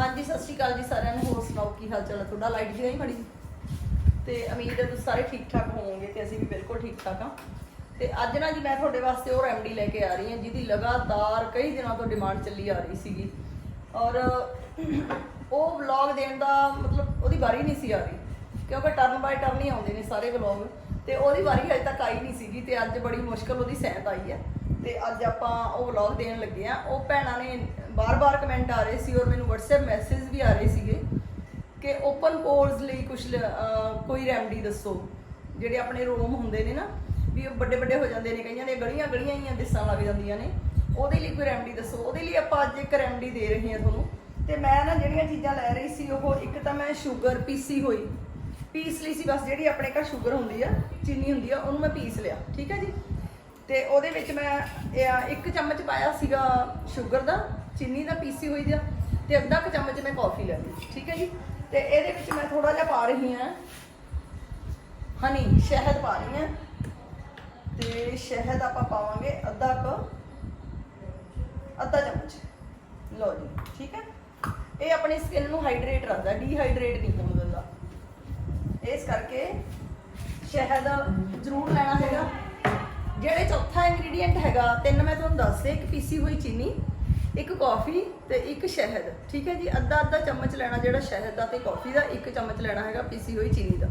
ਹਾਂਜੀ, ਸਤਿ ਸ਼੍ਰੀ ਅਕਾਲ ਜੀ ਸਾਰਿਆਂ ਨੂੰ। ਹੋਰ ਸੁਣਾਓ, ਕੀ ਹਾਲ ਚਾਲ ਹੈ ਤੁਹਾਡਾ ਲਾਈਟ ਜੀ ਨਹੀਂ ਖੜੀ ਤੇ ਉਮੀਦ ਹੈ ਤੁਸੀਂ ਸਾਰੇ ਠੀਕ ਠਾਕ ਹੋਵੋਗੇ ਤੇ ਅਸੀਂ ਵੀ ਬਿਲਕੁਲ ਠੀਕ ਠਾਕ ਹਾਂ। ਤੇ ਅੱਜ ਨਾ ਜੀ ਮੈਂ ਤੁਹਾਡੇ ਵਾਸਤੇ ਉਹ ਰੈਮਡੀ ਲੈ ਕੇ ਆ ਰਹੀ ਹਾਂ, ਜਿਹਦੀ ਲਗਾਤਾਰ ਕਈ ਦਿਨਾਂ ਤੋਂ ਡਿਮਾਂਡ ਚੱਲੀ ਆ ਰਹੀ ਸੀਗੀ। ਔਰ ਉਹ ਵਲੌਗ ਦੇਣ ਦਾ ਮਤਲਬ ਉਹਦੀ ਵਾਰੀ ਨਹੀਂ ਸੀ ਆ ਰਹੀ, ਕਿਉਂਕਿ ਟਰਨ ਬਾਈ ਟਰਨ ਹੀ ਆਉਂਦੇ ਨੇ ਸਾਰੇ ਵਲੌਗ ਤੇ ਉਹਦੀ ਵਾਰੀ ਹਜੇ ਤੱਕ ਆਈ ਨਹੀਂ ਸੀਗੀ ਤੇ ਅੱਜ ਬੜੀ ਮੁਸ਼ਕਲ ਉਹਦੀ ਸਹਿਤ ਆਈ ਹੈ। ਤੇ ਅੱਜ ਆਪਾਂ ਉਹ ਵਲੌਗ ਦੇਣ ਲੱਗੇ ਆ। ਉਹ ਭੈਣਾਂ ਨੇ ਬਾਰ-ਬਾਰ ਕਮੈਂਟ ਆ ਰਹੇ ਸੀ ਔਰ ਮੈਨੂੰ WhatsApp ਮੈਸੇਜ ਵੀ ਆ ਰਹੇ ਸੀਗੇ ਕਿ ਓਪਨ ਪੋਰਸ ਲਈ ਕੁਝ ਕੋਈ ਰੈਮਡੀ ਦੱਸੋ। ਜਿਹੜੇ ਆਪਣੇ ਰੋਮ ਹੁੰਦੇ ਨੇ ਨਾ, ਵੀ ਉਹ ਵੱਡੇ ਵੱਡੇ ਹੋ ਜਾਂਦੇ ਨੇ, ਕਈਆਂ ਦੇ ਗਲੀਆਂ ਗਲੀਆਂ ਹੀ ਦਿਸਾਂ ਲੱਗ ਜਾਂਦੀਆਂ ਨੇ। ਉਹਦੇ ਲਈ ਕੋਈ ਰੈਮਡੀ ਦੱਸੋ। ਉਹਦੇ ਲਈ ਆਪਾਂ ਅੱਜ ਇੱਕ ਰੈਮਡੀ ਦੇ ਰਹੇ ਹਾਂ ਤੁਹਾਨੂੰ। ਤੇ ਮੈਂ ਨਾ ਜਿਹੜੀਆਂ ਚੀਜ਼ਾਂ ਲੈ ਰਹੀ ਸੀ, ਉਹ ਇੱਕ ਤਾਂ ਮੈਂ ਸ਼ੂਗਰ ਪੀਸੀ ਹੋਈ। ਪੀਸ ਲਈ ਸੀ, ਬਸ ਜਿਹੜੀ ਆਪਣੇ ਘਰ ਸ਼ੂਗਰ ਹੁੰਦੀ ਆ, ਚੀਨੀ ਹੁੰਦੀ ਆ, ਉਹਨੂੰ ਮੈਂ ਪੀਸ ਲਿਆ। ਠੀਕ ਹੈ ਜੀ? ਤੇ ਉਹਦੇ ਵਿੱਚ ਮੈਂ, ਇਹ ਇੱਕ ਚਮਚ ਪਾਇਆ ਸੀਗਾ ਸ਼ੂਗਰ ਦਾ, ਚੀਨੀ ਦਾ ਪੀਸੀ ਹੋਈ ਦਾ, ਤੇ ਅੱਧਾ ਕੁ ਚਮਚ ਮੈਂ ਕਾਫੀ ਲੈ ਲਈ, ਠੀਕ ਹੈ ਜੀ? ਤੇ ਇਹਦੇ ਵਿੱਚ ਮੈਂ ਥੋੜਾ ਜਿਹਾ ਪਾ ਰਹੀ ਹਾਂ ਹਨੀ ਸ਼ਹਿਦ ਪਾ ਰਹੀ ਹਾਂ, ਤੇ ਸ਼ਹਿਦ ਆਪਾਂ ਪਾਵਾਂਗੇ ਅੱਧਾ ਕੁ, ਅੱਧਾ ਚਮਚ ਲੋ ਜੀ, ਠੀਕ ਹੈ? ਇਹ ਆਪਣੀ ਸਕਿਨ ਨੂੰ ਹਾਈਡਰੇਟ ਰੱਖਦਾ ਡੀਹਾਈਡਰੇਟ ਨਹੀਂ ਹੋਣ ਦਿੰਦਾ ਇਸ ਕਰਕੇ ਸ਼ਹਿਦ ਜ਼ਰੂਰ ਲੈਣਾ ਹੈਗਾ। ਜਿਹੜੇ ਚੌਥਾ ਇੰਗਰੀਡੀਐਂਟ ਹੈਗਾ, ਤਿੰਨ ਮੈਂ ਤੁਹਾਨੂੰ ਦੱਸਦੇ ਇੱਕ ਪੀਸੀ ਹੋਈ ਚੀਨੀ, ਇੱਕ ਕਾਫੀ ਤੇ ਇੱਕ ਸ਼ਹਿਦ। ਠੀਕ ਹੈ ਜੀ? ਅੱਧਾ ਅੱਧਾ ਚਮਚ ਲੈਣਾ ਜਿਹੜਾ ਸ਼ਹਿਦ ਦਾ ਤੇ ਕਾਫੀ ਦਾ, ਇੱਕ ਚਮਚ ਲੈਣਾ ਹੈਗਾ ਪੀਸੀ ਹੋਈ ਚੀਨੀ ਦਾ।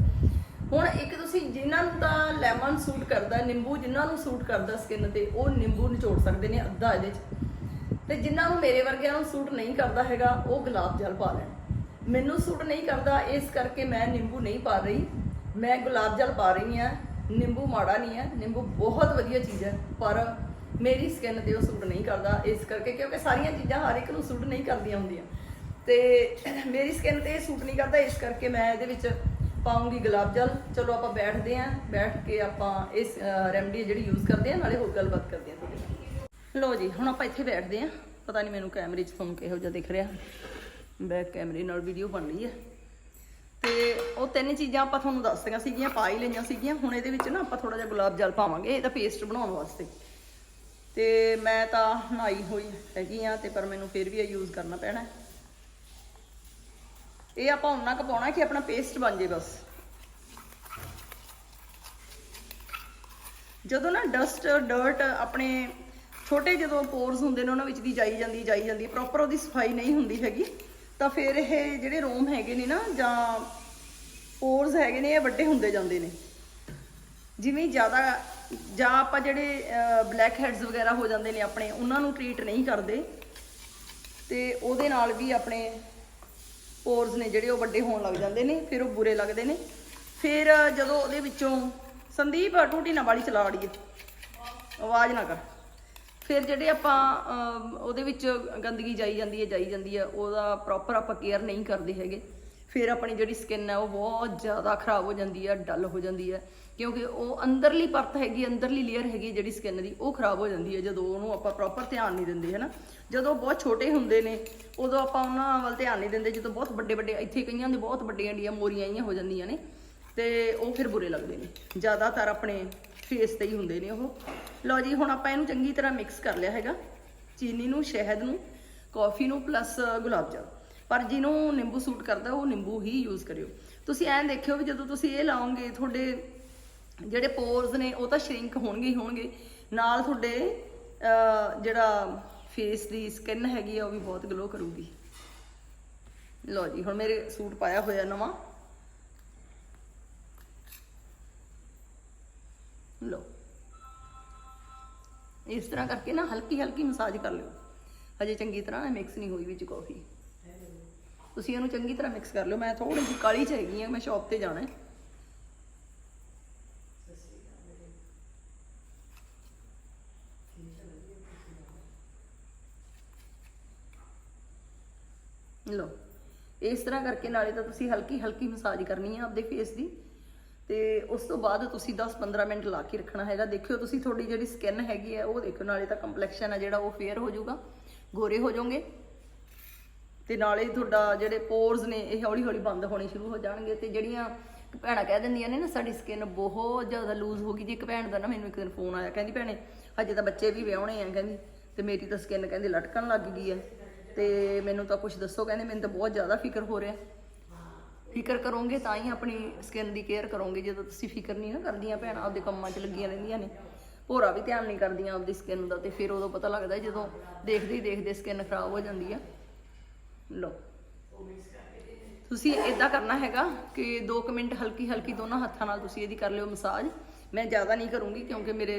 ਹੁਣ ਇੱਕ ਤੁਸੀਂ ਜਿਨ੍ਹਾਂ ਨੂੰ ਤਾਂ ਲੈਮਨ ਸੂਟ ਕਰਦਾ, ਨਿੰਬੂ ਜਿਨ੍ਹਾਂ ਨੂੰ ਸੂਟ ਕਰਦਾ ਸਕਿਨ ਤੇ, ਉਹ ਨਿੰਬੂ ਨਿਚੋੜ ਸਕਦੇ ਨੇ ਅੱਧਾ ਇਹਦੇ 'ਚ। ਤੇ ਜਿਨ੍ਹਾਂ ਨੂੰ ਮੇਰੇ ਵਰਗਿਆਂ ਨੂੰ ਸੂਟ ਨਹੀਂ ਕਰਦਾ ਹੈਗਾ, ਉਹ ਗੁਲਾਬ ਜਲ ਪਾ ਲੈਣ। ਮੈਨੂੰ ਸੂਟ ਨਹੀਂ ਕਰਦਾ, ਇਸ ਕਰਕੇ ਮੈਂ ਨਿੰਬੂ ਨਹੀਂ ਪਾ ਰਹੀ। ਮੈਂ ਗੁਲਾਬ ਜਲ ਪਾ ਰਹੀ ਹਾਂ। ਨਿੰਬੂ ਮਾੜਾ ਨਹੀਂ ਹੈ, ਨਿੰਬੂ ਬਹੁਤ ਵਧੀਆ ਚੀਜ਼ ਹੈ, ਪਰ ਮੇਰੀ ਸਕਿਨ ਤੇ ਉਹ ਸੂਟ ਨਹੀਂ ਕਰਦਾ, ਇਸ ਕਰਕੇ ਕਿਉਂਕਿ ਸਾਰੀਆਂ ਚੀਜ਼ਾਂ ਹਰ ਇੱਕ ਨੂੰ ਸੂਟ ਨਹੀਂ ਕਰਦੀਆਂ ਹੁੰਦੀਆਂ। ਤੇ ਮੇਰੀ ਸਕਿਨ ਤੇ ਇਹ ਸੂਟ ਨਹੀਂ ਕਰਦਾ, ਇਸ ਕਰਕੇ ਮੈਂ ਇਹਦੇ ਵਿੱਚ ਪਾਉਂਗੀ ਗੁਲਾਬ ਜਲ। ਚਲੋ ਆਪਾਂ ਬੈਠਦੇ ਆਂ ਬੈਠ ਕੇ ਆਪਾਂ ਇਸ ਰੈਮਡੀ ਜਿਹੜੀ ਯੂਜ਼ ਕਰਦੇ ਆਂ ਨਾਲੇ ਹੋਰ ਗੱਲਬਾਤ ਕਰਦੇ ਆਂ ਤੁਹਾਡੇ ਨਾਲ। ਲੋ ਜੀ, ਹੁਣ ਆਪਾਂ ਇੱਥੇ ਬੈਠਦੇ ਆਂ ਪਤਾ ਨਹੀਂ ਮੈਨੂੰ ਕੈਮਰੇ 'ਚ ਤੁਹਾਨੂੰ ਕਿਹੋ ਜਿਹਾ ਦਿਖ ਰਿਹਾ। ਬੈਕ ਕੈਮਰੇ ਨਾਲ ਵੀਡੀਓ ਬਣ ਰਹੀ ਹੈ। ਤੇ ਉਹ ਤਿੰਨ ਚੀਜ਼ਾਂ ਆਪਾਂ ਤੁਹਾਨੂੰ ਦੱਸਦੀਆਂ ਸੀਗੀਆਂ, ਪਾ ਹੀ ਲਈਆਂ ਸੀਗੀਆਂ। ਹੁਣ ਇਹਦੇ ਵਿੱਚ ਨਾ ਆਪਾਂ ਥੋੜਾ ਜਿਹਾ ਗੁਲਾਬ ਜਲ ਪਾਵਾਂਗੇ ਇਹਦਾ ਪੇਸਟ ਬਣਾਉਣ ਵਾਸਤੇ। ਤੇ ਮੈਂ ਤਾਂ ਨਹਾਈ ਹੋਈ ਹੈਗੀ ਆ, ਤੇ ਪਰ ਮੈਨੂੰ ਫਿਰ ਵੀ ਇਹ ਯੂਜ਼ ਕਰਨਾ ਪੈਣਾ ਇਹ ਆਪਾਂ ਉਹਨਾਂ ਕੁ ਪਾਉਣਾ ਕਿ ਆਪਣਾ ਪੇਸਟ ਬਣ ਜੇ ਬਸ। ਜਦੋਂ ਨਾ ਡਸਟ ਡਰਟ ਆਪਣੇ ਛੋਟੇ ਜਦੋਂ ਪੋਰਸ ਹੁੰਦੇ ਨੇ, ਉਹਨਾਂ ਵਿੱਚ ਦੀ ਜਾਈ ਜਾਂਦੀ ਜਾਈ ਜਾਂਦੀ ਪ੍ਰੋਪਰ ਉਹਦੀ ਸਫ਼ਾਈ ਨਹੀਂ ਹੁੰਦੀ ਹੈਗੀ। ਤਾਂ ਫਿਰ ਇਹ ਜਿਹੜੇ ਰੋਮ ਹੈਗੇ ਨੇ ਨਾ, ਜਾਂ ਪੋਰਸ ਹੈਗੇ ਨੇ, ਇਹ ਵੱਡੇ ਹੁੰਦੇ ਜਾਂਦੇ ਨੇ। ਜਿਵੇਂ ਜ਼ਿਆਦਾ, ਜਾਂ ਆਪਾਂ ਜਿਹੜੇ ਬਲੈਕ ਹੈਡਸ ਵਗੈਰਾ ਹੋ ਜਾਂਦੇ ਨੇ ਆਪਣੇ, ਉਹਨਾਂ ਨੂੰ ਟ੍ਰੀਟ ਨਹੀਂ ਕਰਦੇ। ਤੇ ਉਹਦੇ ਨਾਲ ਵੀ ਆਪਣੇ ਪੋਰਸ ਨੇ ਜਿਹੜੇ ਉਹ ਵੱਡੇ ਹੋਣ ਲੱਗ ਜਾਂਦੇ ਨੇ, ਫਿਰ ਉਹ ਬੁਰੇ ਲੱਗਦੇ ਨੇ। ਫਿਰ ਜਦੋਂ ਉਹਦੇ ਵਿੱਚੋਂ ਸੰਦੀਪ, ਟੂਟੀ ਨਾ ਵਾਲੀ ਚਲਾ ਅੜੀਏ। ਆਵਾਜ਼ ਨਾ ਕਰ। ਫਿਰ ਜਿਹੜੇ ਆਪਾਂ ਉਹਦੇ ਵਿੱਚ ਗੰਦਗੀ ਜਾਈ ਜਾਂਦੀ ਹੈ, ਜਾਈ ਜਾਂਦੀ ਹੈ, ਉਹਦਾ ਪ੍ਰੋਪਰ ਆਪਾਂ ਕੇਅਰ ਨਹੀਂ ਕਰਦੇ ਹੈਗੇ। ਫਿਰ ਆਪਣੀ ਜਿਹੜੀ ਸਕਿਨ ਹੈ, ਉਹ ਬਹੁਤ ਜ਼ਿਆਦਾ ਖਰਾਬ ਹੋ ਜਾਂਦੀ ਹੈ, ਡਲ ਹੋ ਜਾਂਦੀ ਹੈ। ਕਿਉਂਕਿ ਉਹ ਅੰਦਰਲੀ ਪਰਤ ਹੈਗੀ, ਅੰਦਰਲੀ ਲੇਅਰ ਹੈਗੀ ਜਿਹੜੀ ਸਕਿਨ ਦੀ, ਉਹ ਖਰਾਬ ਹੋ ਜਾਂਦੀ ਹੈ। ਜਦੋਂ ਉਹਨੂੰ ਆਪਾਂ ਪ੍ਰੋਪਰ ਧਿਆਨ ਨਹੀਂ ਦਿੰਦੇ, ਹਨਾ। ਜਦੋਂ ਬਹੁਤ ਛੋਟੇ ਹੁੰਦੇ ਨੇ, ਉਦੋਂ ਆਪਾਂ ਉਹਨਾਂ ਵੱਲ ਧਿਆਨ ਨਹੀਂ ਦਿੰਦੇ। ਜਦੋਂ ਬਹੁਤ ਵੱਡੇ ਵੱਡੇ, ਇੱਥੇ ਕਈਆਂ ਦੇ ਬਹੁਤ ਵੱਡੀਆਂ ਵੱਡੀਆਂ ਮੋਰੀਆਂ ਆਈਆਂ ਹੋ ਜਾਂਦੀਆਂ ਨੇ, ਤੇ ਉਹ ਫਿਰ ਬੁਰੇ ਲੱਗਦੇ ਨੇ। ਜ਼ਿਆਦਾਤਰ ਆਪਣੇ ਫੇਸ ਤੇ ਹੀ ਹੁੰਦੇ ਨੇ ਉਹ। ਲਓ ਜੀ, ਹੁਣ ਆਪਾਂ ਇਹਨੂੰ ਚੰਗੀ ਤਰ੍ਹਾਂ ਮਿਕਸ ਕਰ ਲਿਆ ਹੈਗਾ। ਚੀਨੀ ਨੂੰ, ਸ਼ਹਿਦ ਨੂੰ ਕਾਫੀ ਨੂੰ ਪਲੱਸ ਗੁਲਾਬ ਜਾਮ। ਪਰ ਜਿਹਨੂੰ ਨਿੰਬੂ ਸੂਟ ਕਰਦਾ, ਉਹ ਨਿੰਬੂ ਹੀ ਯੂਜ਼ ਕਰਿਓ। ਤੁਸੀਂ ਐਂ ਦੇਖਿਓ ਵੀ ਜਦੋਂ ਤੁਸੀਂ ਇਹ ਲਾਓਗੇ, ਤੁਹਾਡੇ ਜਿਹੜੇ ਪੋਰਸ ਨੇ, ਉਹ ਤਾਂ ਸ਼ਰਿੰਕ ਹੋਣਗੇ ਹੀ ਹੋਣਗੇ। ਨਾਲ ਤੁਹਾਡੇ ਜਿਹੜਾ ਫੇਸ ਦੀ ਸਕਿਨ ਹੈਗੀ ਆ, ਉਹ ਵੀ ਬਹੁਤ ਗਲੋ ਕਰੂਗੀ। ਲਓ ਜੀ, ਹੁਣ ਮੇਰੇ ਸੂਟ ਪਾਇਆ ਹੋਇਆ ਨਵਾਂ। ਇਸ ਤਰ੍ਹਾਂ ਕਰਕੇ ਨਾ ਹਲਕੀ ਹਲਕੀ ਮਸਾਜ ਕਰ ਲਿਓ। ਹਜੇ ਚੰਗੀ ਤਰ੍ਹਾਂ ਮਿਕਸ ਨਹੀਂ ਹੋਈ ਵਿੱਚ ਕਾਫੀ ਤੁਸੀਂ ਇਹਨੂੰ ਚੰਗੀ ਤਰ੍ਹਾਂ ਮਿਕਸ ਕਰ ਲਿਓ। ਮੈਂ ਥੋੜੀ ਜਿਹੀ ਕਾਲੀ ਚ ਹੈਗੀ ਆ ਮੈਂ ਸ਼ਾਪ ਤੇ ਜਾਣਾ ਹੈ। ਲਓ। ਇਸ ਤਰ੍ਹਾਂ ਕਰਕੇ ਨਾਲੇ ਤਾਂ ਤੁਸੀਂ ਹਲਕੀ ਹਲਕੀ ਮਸਾਜ ਕਰਨੀ ਹੈ ਆਪਦੇ ਫੇਸ ਦੀ। ਤੇ ਉਸ ਤੋਂ ਬਾਅਦ ਤੁਸੀਂ 10-15 ਮਿੰਟ ਲਾ ਕੇ ਰੱਖਣਾ ਹੈਗਾ। ਦੇਖਿਓ ਤੁਸੀਂ ਤੁਹਾਡੀ ਜਿਹੜੀ ਸਕਿਨ ਹੈਗੀ ਹੈ, ਉਹ ਦੇਖਿਓ, ਨਾਲੇ ਤਾਂ ਕੰਪਲੈਕਸ਼ਨ ਹੈ ਜਿਹੜਾ, ਉਹ ਫੇਅਰ ਹੋ ਜਾਊਗਾ। ਗੋਰੇ ਹੋ ਜਾਓਗੇ। ਤੇ ਨਾਲੇ ਤੁਹਾਡਾ ਜਿਹੜੇ ਪੋਰਸ ਨੇ, ਇਹ ਹੌਲੀ ਹੌਲੀ ਬੰਦ ਹੋਣੇ ਸ਼ੁਰੂ ਹੋ ਜਾਣਗੇ ਤੇ ਜਿਹੜੀਆਂ ਭੈਣਾਂ ਕਹਿ ਦਿੰਦੀਆਂ ਨੇ ਨਾ, ਸਾਡੀ ਸਕਿਨ ਬਹੁਤ ਜ਼ਿਆਦਾ ਲੂਜ਼ ਹੋ ਗਈ। ਜੀ ਇੱਕ ਭੈਣ ਦਾ ਨਾ, ਮੈਨੂੰ ਇੱਕ ਦਿਨ ਫੋਨ ਆਇਆ, ਕਹਿੰਦੀ ਭੈਣੇ, ਹਜੇ ਤਾਂ ਬੱਚੇ ਵੀ ਵਿਆਹਣੇ ਆ, ਕਹਿੰਦੀ, ਤੇ ਮੇਰੀ ਤਾਂ ਸਕਿਨ ਕਹਿੰਦੀ ਲਟਕਣ ਲੱਗ ਗਈ ਹੈ। ਤੇ ਮੈਨੂੰ ਤਾਂ ਕੁਝ ਦੱਸੋ, ਕਹਿੰਦੇ, ਮੈਨੂੰ ਤਾਂ ਬਹੁਤ ਜ਼ਿਆਦਾ ਫਿਕਰ ਹੋ ਰਿਹਾ। ਫਿਕਰ ਕਰੋਗੇ ਤਾਂ ਹੀ ਆਪਣੀ ਸਕਿਨ ਦੀ ਕੇਅਰ ਕਰੋਗੇ। ਜਦੋਂ ਤੁਸੀਂ ਫਿਕਰ ਨਹੀਂ ਨਾ ਕਰਦੀਆਂ ਭੈਣਾਂ, ਆਪਦੇ ਕੰਮਾਂ 'ਚ ਲੱਗੀਆਂ ਰਹਿੰਦੀਆਂ ਨੇ। ਭੋਰਾ ਵੀ ਧਿਆਨ ਨਹੀਂ ਕਰਦੀਆਂ ਆਪਦੀ ਸਕਿਨ ਦਾ ਤੇ ਫਿਰ ਉਦੋਂ ਪਤਾ ਲੱਗਦਾ ਜਦੋਂ ਦੇਖਦੇ ਹੀ ਦੇਖਦੇ ਸਕਿਨ ਖਰਾਬ ਹੋ ਜਾਂਦੀ ਆ। ਲਓ। ਤੁਸੀਂ ਇਦਾਂ ਕਰਨਾ ਹੈਗਾ ਕਿ 2 ਮਿੰਟ ਹਲਕੀ ਹਲਕੀ ਦੋਨਾਂ ਹੱਥਾਂ ਨਾਲ ਤੁਸੀਂ ਇਹਦੀ ਕਰ ਲਿਓ ਮਸਾਜ। ਮੈਂ ਜ਼ਿਆਦਾ ਨਹੀਂ ਕਰੂੰਗੀ ਕਿਉਂਕਿ ਮੇਰੇ,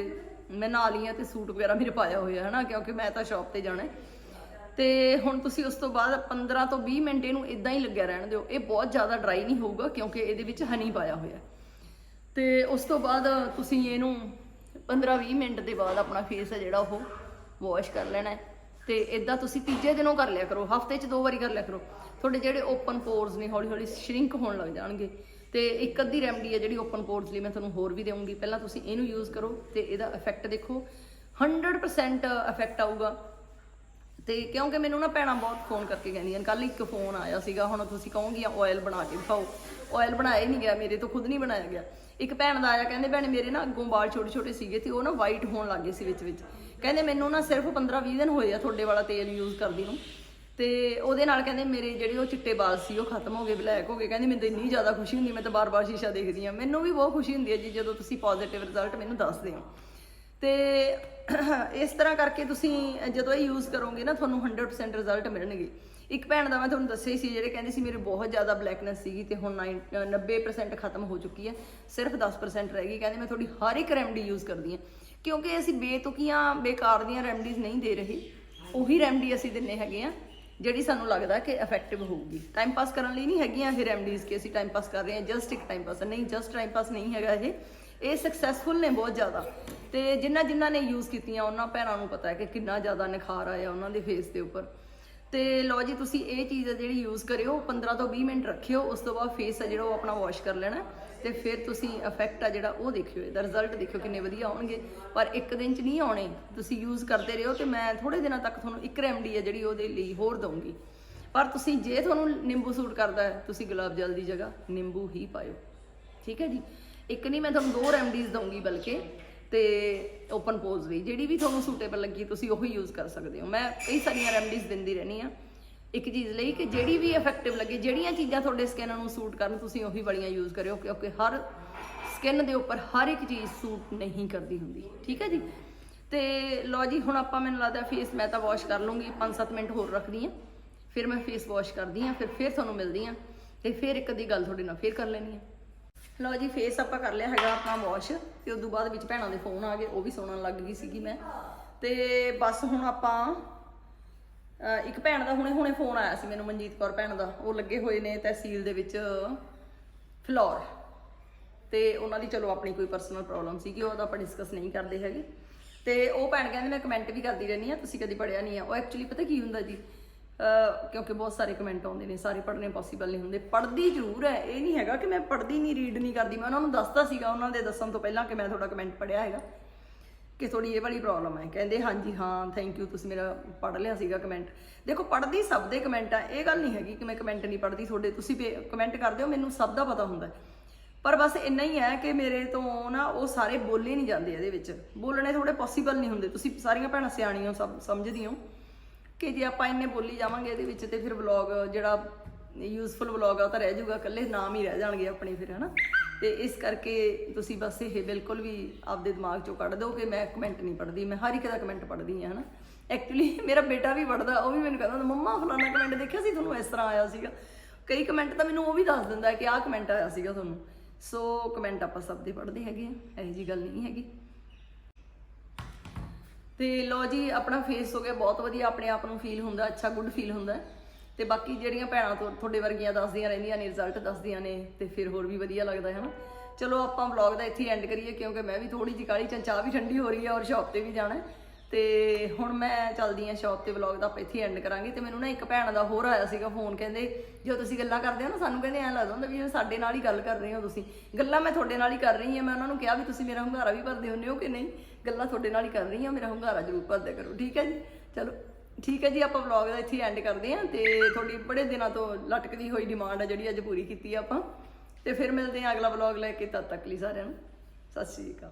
ਮੈਂ ਨਾਲ ਹੀ ਆ ਤੇ ਸੂਟ ਵਗੈਰਾ ਮੇਰੇ ਪਾਇਆ ਹੋਇਆ ਹੈ ਨਾ, ਕਿਉਂਕਿ ਮੈਂ ਤਾਂ ਸ਼ਾਪ ਤੇ ਜਾਣਾ ਹੈ। ਤੇ ਹੁਣ ਤੁਸੀਂ ਉਸ ਤੋਂ ਬਾਅਦ 15 ਤੋਂ 20 ਮਿੰਟ ਇਹਨੂੰ ਇਦਾਂ ਹੀ ਲੱਗਿਆ ਰਹਿਣ ਦਿਓ। ਇਹ ਬਹੁਤ ਜ਼ਿਆਦਾ ਡਰਾਈ ਨਹੀਂ ਹੋਊਗਾ ਕਿਉਂਕਿ ਇਹਦੇ ਵਿੱਚ ਹਨੀ ਪਾਇਆ ਹੋਇਆ ਹੈ। ਤੇ ਉਸ ਤੋਂ ਬਾਅਦ ਤੁਸੀਂ ਇਹਨੂੰ 15-20 ਮਿੰਟ ਦੇ ਬਾਅਦ ਆਪਣਾ ਫੇਸ ਹੈ ਜਿਹੜਾ ਉਹ ਵਾਸ਼ ਕਰ ਲੈਣਾ ਹੈ। ਤੇ ਇਦਾਂ ਤੁਸੀਂ ਤੀਜੇ ਦਿਨੋਂ ਕਰ ਲਿਆ ਕਰੋ। ਹਫ਼ਤੇ 'ਚ ਦੋ ਵਾਰੀ ਕਰ ਲਿਆ ਕਰੋ। ਤੁਹਾਡੇ ਜਿਹੜੇ ਓਪਨ ਪੋਰਸ ਨੇ, ਹੌਲੀ-ਹੌਲੀ ਸ਼ਰਿੰਕ ਹੋਣ ਲੱਗ ਜਾਣਗੇ। ਤੇ ਇੱਕ ਅੱਧੀ ਰੈਮਡੀ ਹੈ ਜਿਹੜੀ ਓਪਨ ਪੋਰਸ ਲਈ ਮੈਂ ਤੁਹਾਨੂੰ ਹੋਰ ਵੀ ਦੇਵਾਂਗੀ। ਪਹਿਲਾਂ ਤੁਸੀਂ ਇਹਨੂੰ ਯੂਜ਼ ਕਰੋ ਤੇ ਇਹਦਾ ਇਫੈਕਟ ਦੇਖੋ। 100% ਇਫੈਕਟ ਆਊਗਾ। ਤੇ ਕਿਉਂਕਿ ਮੈਨੂੰ ਨਾ ਭੈਣਾਂ ਬਹੁਤ ਫੋਨ ਕਰਕੇ ਕਹਿੰਦੀਆਂ ਕੱਲ ਇੱਕ ਫੋਨ ਆਇਆ ਸੀਗਾ, ਹੁਣ ਤੁਸੀਂ ਕਹੋਗੇ ਆਇਲ ਬਣਾ ਕੇ ਦਿਖਾਓ। ਆਇਲ ਬਣਾਇਆ ਹੀ ਨਹੀਂ ਗਿਆ, ਮੇਰੇ ਤੋਂ ਖੁਦ ਨਹੀਂ ਬਣਾਇਆ ਗਿਆ। ਇੱਕ ਭੈਣ ਦਾ ਆਇਆ, ਕਹਿੰਦੇ ਭੈਣੇ ਮੇਰੇ ਨਾ ਅੱਗੋਂ ਵਾਲ ਛੋਟੇ ਛੋਟੇ ਸੀਗੇ ਤੇ ਉਹ ਨਾ ਵਾਈਟ ਹੋਣ ਲੱਗ ਗਏ ਸੀ ਵਿੱਚ ਵਿੱਚ। ਕਹਿੰਦੇ ਮੈਨੂੰ ਨਾ ਸਿਰਫ 15-20 ਦਿਨ ਹੋਏ ਆ ਤੁਹਾਡੇ ਵਾਲਾ ਤੇਲ ਯੂਜ਼ ਕਰਦੀ ਨੂੰ। ਤੇ ਉਹਦੇ ਨਾਲ ਕਹਿੰਦੇ ਮੇਰੇ ਜਿਹੜੇ ਉਹ ਚਿੱਟੇ ਵਾਲ ਸੀ, ਉਹ ਖਤਮ ਹੋ ਗਏ ਬਲੈਕ ਹੋ ਗਏ। ਕਹਿੰਦੇ ਮੈਨੂੰ ਤਾਂ ਇੰਨੀ ਜ਼ਿਆਦਾ ਖੁਸ਼ੀ ਹੁੰਦੀ, ਮੈਂ ਤਾਂ ਬਾਰ-ਬਾਰ ਸ਼ੀਸ਼ਾ ਦੇਖਦੀ ਆ ਮੈਨੂੰ ਵੀ ਬਹੁਤ ਖੁਸ਼ੀ ਹੁੰਦੀ ਹੈ ਜੀ, ਜਦੋਂ ਤੁਸੀਂ ਪੋਜ਼ਿਟਿਵ ਰਿਜ਼ਲਟ ਮੈਨੂੰ ਦੱਸਦੇ ਹੋ। ਤੇ ਇਸ ਤਰ੍ਹਾਂ ਕਰਕੇ ਤੁਸੀਂ ਜਦੋਂ ਇਹ ਯੂਜ਼ ਕਰੋਗੇ ਨਾ, ਤੁਹਾਨੂੰ 100% ਰਿਜ਼ਲਟ ਮਿਲਣਗੇ। ਇੱਕ ਭੈਣ ਦਾ ਮੈਂ ਤੁਹਾਨੂੰ ਦੱਸਿਆ ਹੀ ਸੀ, ਜਿਹੜੇ ਕਹਿੰਦੇ ਸੀ ਮੇਰੇ ਬਹੁਤ ਜ਼ਿਆਦਾ ਬਲੈਕਨੈਸ ਸੀਗੀ ਤੇ ਹੁਣ 9 90% ਖਤਮ ਹੋ ਚੁੱਕੀ ਹੈ। ਸਿਰਫ 10% ਰਹਿ ਗਈ, ਕਹਿੰਦੇ ਮੈਂ ਤੁਹਾਡੀ ਹਰ ਇੱਕ ਰੈਮਡੀ ਯੂਜ਼ ਕਰਦੀ ਹਾਂ। ਕਿਉਂਕਿ ਅਸੀਂ ਬੇਤੁਕੀਆਂ ਬੇਕਾਰ ਦੀਆਂ ਰੈਮਡੀਜ਼ ਨਹੀਂ ਦੇ ਰਹੇ। ਉਹੀ ਰੈਮਡੀ ਅਸੀਂ ਦਿੰਨੇ ਹੈਗੇ ਆ ਜਿਹੜੀ ਸਾਨੂੰ ਲੱਗਦਾ ਕਿ ਇਫੈਕਟਿਵ ਹੋਊਗੀ। ਟਾਈਮ ਪਾਸ ਕਰਨ ਲਈ ਨਹੀਂ ਹੈਗੀਆਂ ਇਹ ਰੈਮਡੀਜ਼ ਕਿ ਅਸੀਂ ਟਾਈਮ ਪਾਸ ਕਰ ਰਹੇ ਹਾਂ ਜਸਟ ਇੱਕ ਟਾਈਮ ਪਾਸ ਨਹੀਂ ਜਸਟ ਟਾਈਮ ਪਾਸ ਨਹੀਂ ਹੈਗਾ ਇਹ। ਇਹ ਸਕਸੈਸਫੁਲ ਨੇ ਬਹੁਤ ਜ਼ਿਆਦਾ। ਤੇ ਜਿਨ੍ਹਾਂ ਜਿਨ੍ਹਾਂ ਨੇ ਯੂਜ਼ ਕੀਤੀਆਂ, ਉਹਨਾਂ ਭੈਣਾਂ ਨੂੰ ਪਤਾ ਹੈ ਕਿ ਕਿੰਨਾ ਜ਼ਿਆਦਾ ਨਿਖਾਰ ਆਇਆ ਉਹਨਾਂ ਦੇ ਫੇਸ ਦੇ ਉੱਪਰ। ਤੇ ਲਓ ਜੀ, ਤੁਸੀਂ ਇਹ ਚੀਜ਼ ਆ ਜਿਹੜੀ ਯੂਜ਼ ਕਰਿਓ 15 ਤੋਂ 20 ਮਿੰਟ ਰੱਖਿਓ, ਉਸ ਤੋਂ ਬਾਅਦ ਫੇਸ ਆ ਜਿਹੜਾ ਉਹ ਆਪਣਾ ਵਾਸ਼ ਕਰ ਲੈਣਾ। ਤੇ ਫਿਰ ਤੁਸੀਂ ਇਫੈਕਟ ਆ ਜਿਹੜਾ ਉਹ ਦੇਖਿਓ, ਇਹਦਾ ਰਿਜ਼ਲਟ ਦੇਖਿਓ ਕਿੰਨੇ ਵਧੀਆ ਆਉਣਗੇ। ਪਰ ਇੱਕ ਦਿਨ ਚ ਨਹੀਂ ਆਉਣੇ, ਤੁਸੀਂ ਯੂਜ਼ ਕਰਦੇ ਰਹੋ ਤੇ ਮੈਂ ਥੋੜੇ ਦਿਨਾਂ ਤੱਕ ਤੁਹਾਨੂੰ ਇੱਕ ਰੈਮਡੀ ਆ ਜਿਹੜੀ ਉਹਦੇ ਲਈ ਹੋਰ ਦਊਂਗੀ। ਪਰ ਤੁਸੀਂ ਜੇ ਤੁਹਾਨੂੰ ਨਿੰਬੂ ਸੂਟ ਕਰਦਾ ਹੈ, ਤੁਸੀਂ ਗੁਲਾਬ ਜਲ ਦੀ ਜਗ੍ਹਾ ਨਿੰਬੂ ਹੀ ਪਾਇਓ। ਠੀਕ ਹੈ ਜੀ? ਇੱਕ ਨਹੀਂ, ਮੈਂ ਤੁਹਾਨੂੰ ਦੋ ਰੈਮਡੀਜ਼ ਦਊਂਗੀ ਬਲਕਿ, ਤੇ ਓਪਨ ਪੋਜ਼ ਵੀ, ਜਿਹੜੀ ਵੀ ਤੁਹਾਨੂੰ ਸੂਟੇਬਲ ਲੱਗੀ, ਤੁਸੀਂ ਉਹੀ ਯੂਜ਼ ਕਰ ਸਕਦੇ ਹੋ। ਮੈਂ ਕਈ ਸਾਰੀਆਂ ਰੈਮਡੀਜ਼ ਦਿੰਦੀ ਰਹਿਣੀ ਆ ਇੱਕ ਚੀਜ਼ ਲਈ ਕਿ ਜਿਹੜੀ ਵੀ ਇਫੈਕਟਿਵ ਲੱਗੇ, ਜਿਹੜੀਆਂ ਚੀਜ਼ਾਂ ਤੁਹਾਡੇ ਸਕਿਨ ਨੂੰ ਸੂਟ ਕਰਨ, ਤੁਸੀਂ ਉਹੀ ਵਾਲੀਆਂ ਯੂਜ਼ ਕਰਿਓ, ਕਿਉਂਕਿ ਹਰ ਸਕਿਨ ਦੇ ਉੱਪਰ ਹਰ ਇੱਕ ਚੀਜ਼ ਸੂਟ ਨਹੀਂ ਕਰਦੀ ਹੁੰਦੀ। ਠੀਕ ਹੈ ਜੀ? ਤੇ ਲਓ ਜੀ, ਹੁਣ ਆਪਾਂ ਮੈਨੂੰ ਲੱਗਦਾ ਫੇਸ ਮੈਂ ਤਾਂ ਵਾਸ਼ ਕਰ ਲੂੰਗੀ 5-7 ਮਿੰਟ ਹੋਰ ਰੱਖਦੀ ਆ ਫਿਰ ਮੈਂ ਫੇਸ ਵਾਸ਼ ਕਰਦੀ ਆ ਫਿਰ ਫਿਰ ਤੁਹਾਨੂੰ ਮਿਲਦੀ ਆ ਤੇ ਫਿਰ ਇੱਕ ਅੱਧੀ ਗੱਲ ਤੁਹਾਡੇ ਨਾਲ ਫਿਰ ਕਰ ਲੈਣੀ ਆ ਲਓ ਜੀ ਫੇਸ ਆਪਾਂ ਕਰ ਲਿਆ ਹੈਗਾ ਆਪਣਾ ਵਾਸ਼ ਤੇ ਤੋਂ ਬਾਅਦ ਵਿੱਚ ਭੈਣਾਂ ਦੇ ਫੋਨ ਆ ਗਏ, ਉਹ ਵੀ ਸੁਣਨ ਲੱਗ ਗਈ ਸੀਗੀ ਮੈਂ। ਤੇ ਬਸ ਹੁਣ ਆਪਾਂ ਇੱਕ ਭੈਣ ਦਾ ਹੁਣੇ ਹੁਣੇ ਫੋਨ ਆਇਆ ਸੀ ਮੈਨੂੰ, ਮਨਜੀਤ ਕੌਰ ਭੈਣ ਦਾ। ਉਹ ਲੱਗੇ ਹੋਏ ਨੇ ਤਹਿਸੀਲ ਦੇ ਵਿੱਚ ਫਲੋਰ। ਤੇ ਉਹਨਾਂ ਦੀ ਚਲੋ ਆਪਣੀ ਕੋਈ ਪਰਸਨਲ ਪ੍ਰੋਬਲਮ ਸੀਗੀ, ਉਹ ਤਾਂ ਆਪਾਂ ਡਿਸਕਸ ਨਹੀਂ ਕਰਦੇ ਹੈਗੇ। ਤੇ ਉਹ ਭੈਣ ਕਹਿੰਦੇ, ਮੈਂ ਕਮੈਂਟ ਵੀ ਕਰਦੀ ਰਹਿੰਦੀ ਆ ਤੁਸੀਂ ਕਦੀ ਪੜਿਆ ਨਹੀਂ ਆ। ਉਹ ਐਕਚੁਅਲੀ ਪਤਾ ਕੀ ਹੁੰਦਾ ਜੀ? ਕਿਉਂਕਿ ਬਹੁਤ ਸਾਰੇ ਕਮੈਂਟ ਆਉਂਦੇ ਨੇ, ਸਾਰੇ ਪੜ੍ਹਨੇ ਪੋਸੀਬਲ ਨਹੀਂ ਹੁੰਦੇ। ਪੜ੍ਹਦੀ ਜ਼ਰੂਰ ਹੈ, ਇਹ ਨਹੀਂ ਹੈਗਾ ਕਿ ਮੈਂ ਪੜ੍ਹਦੀ ਨਹੀਂ ਰੀਡ ਨਹੀਂ ਕਰਦੀ। ਮੈਂ ਉਹਨਾਂ ਨੂੰ ਦੱਸਦਾ ਸੀਗਾ, ਉਹਨਾਂ ਦੇ ਦੱਸਣ ਤੋਂ ਪਹਿਲਾਂ ਕਿ ਮੈਂ ਤੁਹਾਡਾ ਕਮੈਂਟ ਪੜਿਆ ਹੈਗਾ, ਕਿ ਥੋੜੀ ਇਹ ਵਾਲੀ ਪ੍ਰੋਬਲਮ ਹੈ। ਕਹਿੰਦੇ, ਹਾਂਜੀ, ਹਾਂ ਥੈਂਕ ਯੂ ਤੁਸੀਂ ਮੇਰਾ ਪੜ੍ਹ ਲਿਆ ਸੀਗਾ ਕਮੈਂਟ ਦੇਖੋ, ਪੜ੍ਹਦੀ ਸਭ ਦੇ ਕਮੈਂਟ ਆ, ਇਹ ਗੱਲ ਨਹੀਂ ਹੈਗੀ ਕਿ ਮੈਂ ਕਮੈਂਟ ਨਹੀਂ ਪੜ੍ਹਦੀ, ਤੁਹਾਡੇ, ਤੁਸੀਂ ਕਮੈਂਟ ਕਰਦੇ ਹੋ, ਮੈਨੂੰ ਸਭ ਦਾ ਪਤਾ ਹੁੰਦਾ ਪਰ ਬਸ ਇੰਨਾ ਹੀ ਹੈ ਕਿ ਮੇਰੇ ਤੋਂ ਨਾ ਉਹ ਸਾਰੇ ਬੋਲੇ ਨਹੀਂ ਜਾਂਦੇ ਇਹਦੇ ਵਿੱਚ। ਬੋਲਣੇ ਥੋੜੇ ਪੋਸੀਬਲ ਨਹੀਂ ਹੁੰਦੇ। ਤੁਸੀਂ ਸਾਰੀਆਂ ਭੈਣਾਂ ਸਿਆਣੀਆਂ, ਸਭ ਸਮਝਦੀ ਹੋ। ਕਿ ਜੇ ਆਪਾਂ ਇੰਨੇ ਬੋਲੀ ਜਾਵਾਂਗੇ ਇਹਦੇ ਵਿੱਚ ਤੇ ਫਿਰ ਵਲੌਗ ਜਿਹੜਾ ਯੂਜ਼ਫੁਲ ਵਲੌਗ ਆ ਉਹ ਤਾਂ ਰਹਿ ਜਾਊਗਾ ਇਕੱਲੇ ਨਾਮ ਹੀ ਰਹਿ ਜਾਣਗੇ ਆਪਣੇ ਫਿਰ ਹਨਾ? ਤੇ ਇਸ ਕਰਕੇ ਤੁਸੀਂ ਬਸ ਇਹ ਬਿਲਕੁਲ ਵੀ ਆਪਦੇ ਦਿਮਾਗ ਚੋਂ ਕੱਢ ਦਿਓ ਕਿ ਮੈਂ ਕਮੈਂਟ ਨਹੀਂ ਪੜ੍ਹਦੀ ਮੈਂ ਹਰ ਇੱਕ ਦਾ ਕਮੈਂਟ ਪੜ੍ਹਦੀ ਹਾਂ ਹਨਾ? ਐਕਚੁਅਲੀ ਮੇਰਾ ਬੇਟਾ ਵੀ ਪੜ੍ਹਦਾ ਉਹ ਵੀ ਮੈਨੂੰ ਕਹਿੰਦਾ ਹੁੰਦਾ, ਮੰਮਾ ਫਲਾਣਾ ਕਮੈਂਟ ਦੇਖਿਆ ਸੀ ਤੁਹਾਨੂੰ? ਇਸ ਤਰ੍ਹਾਂ ਆਇਆ ਸੀਗਾ। ਕਈ ਕਮੈਂਟ ਤਾਂ ਮੈਨੂੰ ਉਹ ਵੀ ਦੱਸ ਦਿੰਦਾ ਕਿ ਆਹ ਕਮੈਂਟ ਆਇਆ ਸੀਗਾ ਤੁਹਾਨੂੰ। ਸੋ ਕਮੈਂਟ ਆਪਾਂ ਸਭ ਦੇ ਪੜ੍ਹਦੇ ਹੈਗੇ ਆ ਇਹੋ ਜੀ ਗੱਲ ਨਹੀਂ ਹੈਗੀ। ਤੇ ਲੋ ਜੀ, ਆਪਣਾ ਫੇਸ ਹੋ ਗਿਆ, ਬਹੁਤ ਵਧੀਆ ਆਪਣੇ ਆਪ ਨੂੰ ਫੀਲ ਹੁੰਦਾ, ਅੱਛਾ ਗੁੱਡ ਫੀਲ ਹੁੰਦਾ ਹੈ। ਤੇ ਬਾਕੀ ਜਿਹੜੀਆਂ ਭੈਣਾਂ ਤੋਂ, ਤੁਹਾਡੇ ਵਰਗੀਆਂ ਦੱਸਦੀਆਂ ਰਹਿੰਦੀਆਂ ਨੇ ਰਿਜ਼ਲਟ ਦੱਸਦੀਆਂ ਨੇ, ਤੇ ਫਿਰ ਹੋਰ ਵੀ ਵਧੀਆ ਲੱਗਦਾ ਹੈ ਨਾ ਚਲੋ ਆਪਾਂ ਵਲੌਗ ਦਾ ਇੱਥੇ ਐਂਡ ਕਰੀਏ, ਕਿਉਂਕਿ ਮੈਂ ਵੀ ਥੋੜੀ ਜਿਹੀ ਕਾਲੀ ਚਾਹ ਵੀ ਠੰਡੀ ਹੋ ਰਹੀ ਹੈ ਔਰ ਸ਼ਾਪ ਤੇ ਵੀ ਜਾਣਾ ਤੇ ਹੁਣ ਮੈਂ ਚੱਲਦੀ ਹਾਂ ਸ਼ਾਪ ਤੇ ਵਲੌਗ ਦਾ ਆਪਾਂ ਇੱਥੇ ਐਂਡ ਕਰਾਂਗੇ ਤੇ ਮੈਨੂੰ ਨਾ ਇੱਕ ਭੈਣ ਦਾ ਹੋਰ ਆਇਆ ਸੀਗਾ ਫੋਨ ਕਹਿੰਦੇ, ਜੋ ਤੁਸੀਂ ਗੱਲਾਂ ਕਰਦੇ ਹੋ ਨਾ ਸਾਨੂੰ ਕਹਿੰਦੇ ਐਂ ਲੱਗਦਾ ਹੁੰਦਾ ਵੀ ਸਾਡੇ ਨਾਲ ਹੀ ਗੱਲ ਕਰ ਰਹੇ ਹੋ ਤੁਸੀਂ। ਗੱਲਾਂ ਮੈਂ ਤੁਹਾਡੇ ਨਾਲ ਹੀ ਕਰ ਰਹੀ ਹਾਂ ਮੈਂ ਉਹਨਾਂ ਨੂੰ ਕਿਹਾ ਵੀ ਤੁਸੀਂ ਮੇਰਾ ਹੁੰਗਾਰਾ ਵੀ ਭਰਦੇ ਹੁੰਦੇ ਹੋ ਕਿ ਨਹੀਂ? ਗੱਲਾਂ ਤੁਹਾਡੇ ਨਾਲ ਹੀ ਕਰ ਰਹੀ ਹਾਂ ਮੇਰਾ ਹੁੰਗਾਰਾ ਜ਼ਰੂਰ ਭਰਦੇ ਕਰੋ, ਠੀਕ ਹੈ ਜੀ? ਚਲੋ, ਠੀਕ ਹੈ ਜੀ, ਆਪਾਂ ਵਲੌਗ ਦਾ ਇੱਥੇ ਐਂਡ ਕਰਦੇ ਹਾਂ ਤੇ ਤੁਹਾਡੀ ਬੜੇ ਦਿਨਾਂ ਤੋਂ ਲਟਕਦੀ ਹੋਈ ਡਿਮਾਂਡ ਆ ਜਿਹੜੀ ਅੱਜ ਪੂਰੀ ਕੀਤੀ ਆ ਆਪਾਂ। ਤੇ ਫਿਰ ਮਿਲਦੇ ਹਾਂ ਅਗਲਾ ਵਲੌਗ ਲੈ ਕੇ, ਤਦ ਤੱਕ ਲਈ ਸਾਰਿਆਂ ਨੂੰ। ਸਤਿ ਸ਼੍ਰੀ ਅਕਾਲ।